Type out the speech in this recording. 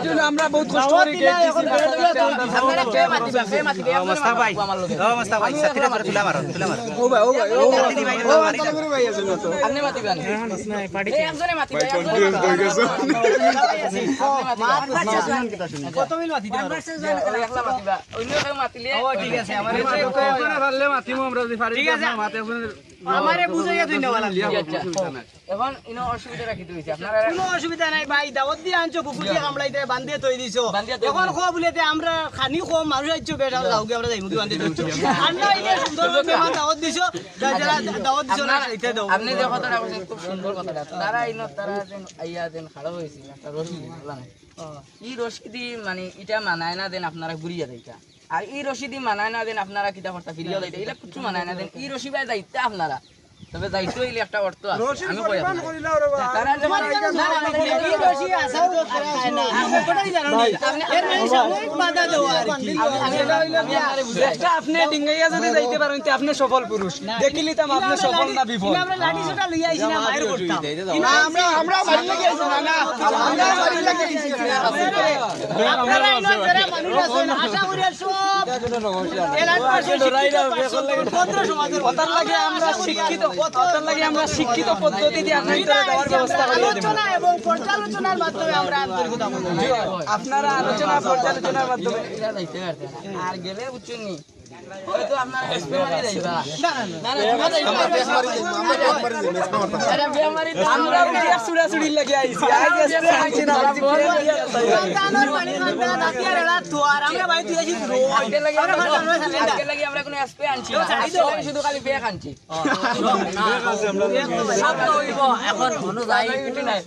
এই জন্য আমরা বহুত কষ্ট করে গেট দিছি আপনারা কে মাতিবা? কে মাতিবা? একজনে ভাই। মাতিবা আমার লগে ও মস্তাক ভাই সাথীরা তোরা তুলা মারো তুলা মারো। ও ভাই ও ভাই ও ভাই। ও মারি আন্তলা করে ভাই আছে না তো। আপনি মাতিবেন? এই একজনে মাতিবা একজনে কত মিল মাতিবা একলা মাতিবা। অন্য কেউ মাতিলে? ও ঠিক আছে আমার পারলে মাতিমু আমরা যদি পারি ঠিক আছে। মাতে আমারে বুঝাইয়া আচ্ছা এখন ইনো অসুবিধা রাখি দিয়েছে আপনারা কোনো অসুবিধা নাই ভাই দাওয়াত দিয়ে আনছো কুকুর দিয়ে কামড়াইতে বান্ধিয়ে তৈ দিছো। এখন। খোয়া বলিতে আমরা খানি খোয়া মানুষ আইছো বেটা যাওগে আমরা যাইমু বান্ধিয়ে দিছো। আর না এই যে সুন্দর মেহমান দাওয়াত দিছো। যারা যারা দাওয়াত দিছো না এটা দাও আপনি যে কথাটা বলছেন খুব সুন্দর কথাটা। তারা ইনো তারা যেন আইয়া যেন খাড়া হয়েছিল একটা রশিদি বুঝলেন এই রশিদি মানে এটা মানায় না দেন আপনারা ঘুরিয়া দেইতা আর এই রশিদি মানায় না দেন আপনারা কিতা করতা ফিরিয়া দেইতা এটা কিছু মানায় না দেন এই রশি ভাই দায়িত্ব আপনারা। তবে দায়িত্ব হইলে একটা অর্থ আছে। আমি কই আপনারা। তারা যে মানে- মানে আপনি ডিঙ্গাইয়া যদি যাইতে পারেন আপনি সফল পুরুষ দেখিলি তাম আপনি সফল না বিফল আশা করি আমরা শিক্ষিত পদ্ধতি দিয়ে এবং পর্যালোচনার মাধ্যমে আমরা আন্তরিকতা আপনারা আলোচনা পর্যালোচনার মাধ্যমে। আর গেলে নি শুধু খালি বেক আনছি এখন অনুযায়ী নাই